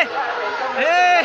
ए